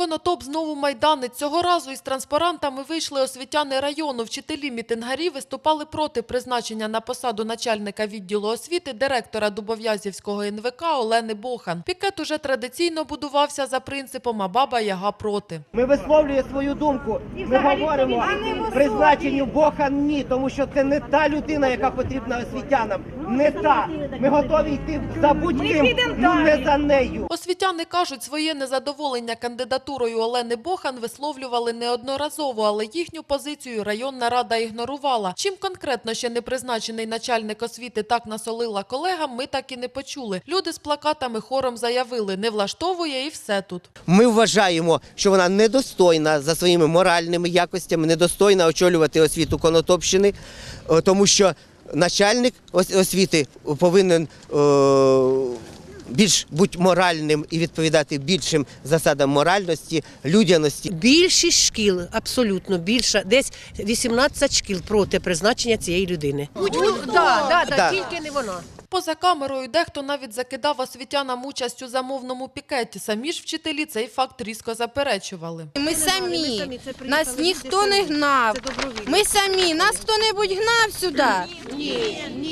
Конотоп знову майданець. Цього разу із транспарантами вийшли освітяни району. Вчителі мітингарі виступали проти призначення на посаду начальника відділу освіти директора Дубов'язівського НВК Олени Бохан. Пікет уже традиційно будувався за принципом «а баба яга проти». Ми висловлюємо свою думку. Ми говоримо призначенню Бога ні, тому що це не та людина, яка потрібна освітянам. Не та. Ми готові йти за будь-ким, ну не за нею. Освітяни кажуть, своє незадоволення кандидатурою Олени Бохан висловлювали неодноразово, але їхню позицію районна рада ігнорувала. Чим конкретно ще не призначений начальник освіти так насолила колегам, ми так і не почули. Люди з плакатами хором заявили, не влаштовує і все тут. Ми вважаємо, що вона недостойна за своїми моральними якостями, недостойна очолювати освіту Конотопщини, е, тому що начальник ос- освіти повинен е, більш бути моральним і відповідати більшим засадам моральності, людяності. Більшість шкіл, абсолютно більша, десь 18 шкіл проти призначення цієї людини. Ну, да, да, да, Да. тільки не вона. Поза камерою дехто навіть закидав освітянам участь у замовному пікеті. Самі ж вчителі цей факт різко заперечували. Ми самі. самі, це приїхали Нас ніхто не гнав. Ми самі. Нас хто-небудь гнав сюди.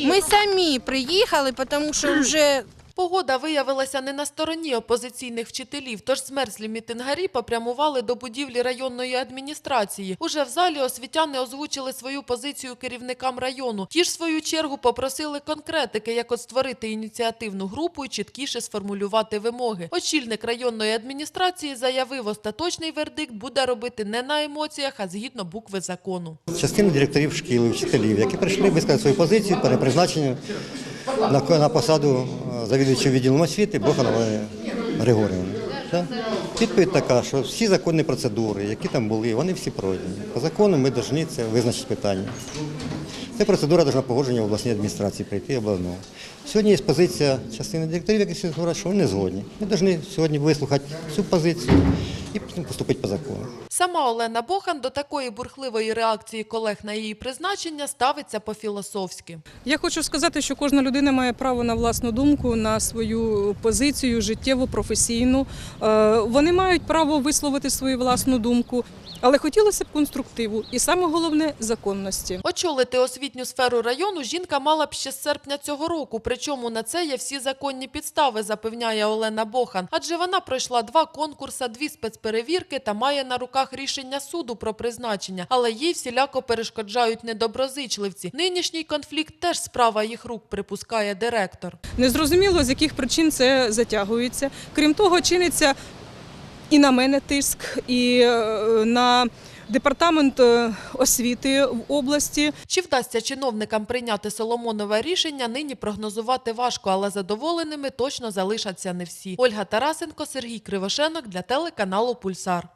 Ми самі приїхали, тому що вже Погода виявилася не на стороні опозиційних вчителів, тож змерзлі мітингарі попрямували до будівлі районної адміністрації. Уже в залі освітяни озвучили свою позицію керівникам району. Ті ж в свою чергу попросили конкретики, як от створити ініціативну групу і чіткіше сформулювати вимоги. Очільник районної адміністрації заявив, остаточний вердикт буде робити не на емоціях, а згідно букви закону. Частина директорів шкіл, вчителів, які прийшли висказати свою позицію на, на посаду завідувача відділом освіти Боханової Григорівни. Да? Відповідь така, що всі законні процедури, які там були, вони всі пройдені. По закону ми повинні це визначити питання. Ця процедура повинна погодження в обласній адміністрації прийти обласного. Сьогодні є позиція частини директорів, які говорять, що вони не згодні. Ми повинні сьогодні вислухати цю позицію і поступити по закону. Сама Олена Бохан до такої бурхливої реакції колег на її призначення ставиться по-філософськи. Я хочу сказати, що кожна людина має право на власну думку, на свою позицію життєву, професійну. Е, Вони мають право висловити свою власну думку, але хотілося б конструктиву і саме головне законності. Очолити освітню сферу району жінка мала б ще з серпня цього року, причому на це є всі законні підстави, запевняє Олена Бохан. Адже вона пройшла два конкурси, дві спецперевірки та має на руках рішення суду про призначення, але їй всіляко перешкоджають недоброзичливці. Нинішній конфлікт теж справа їх рук, припускає директор. Незрозуміло, з яких причин це затягується. Крім того, чиниться і на мене тиск, і е, на департамент е, освіти в області. Чи вдасться чиновникам прийняти Соломонове рішення, нині прогнозувати важко, але задоволеними точно залишаться не всі. Ольга Тарасенко, Сергій Кривошенок для телеканалу Пульсар.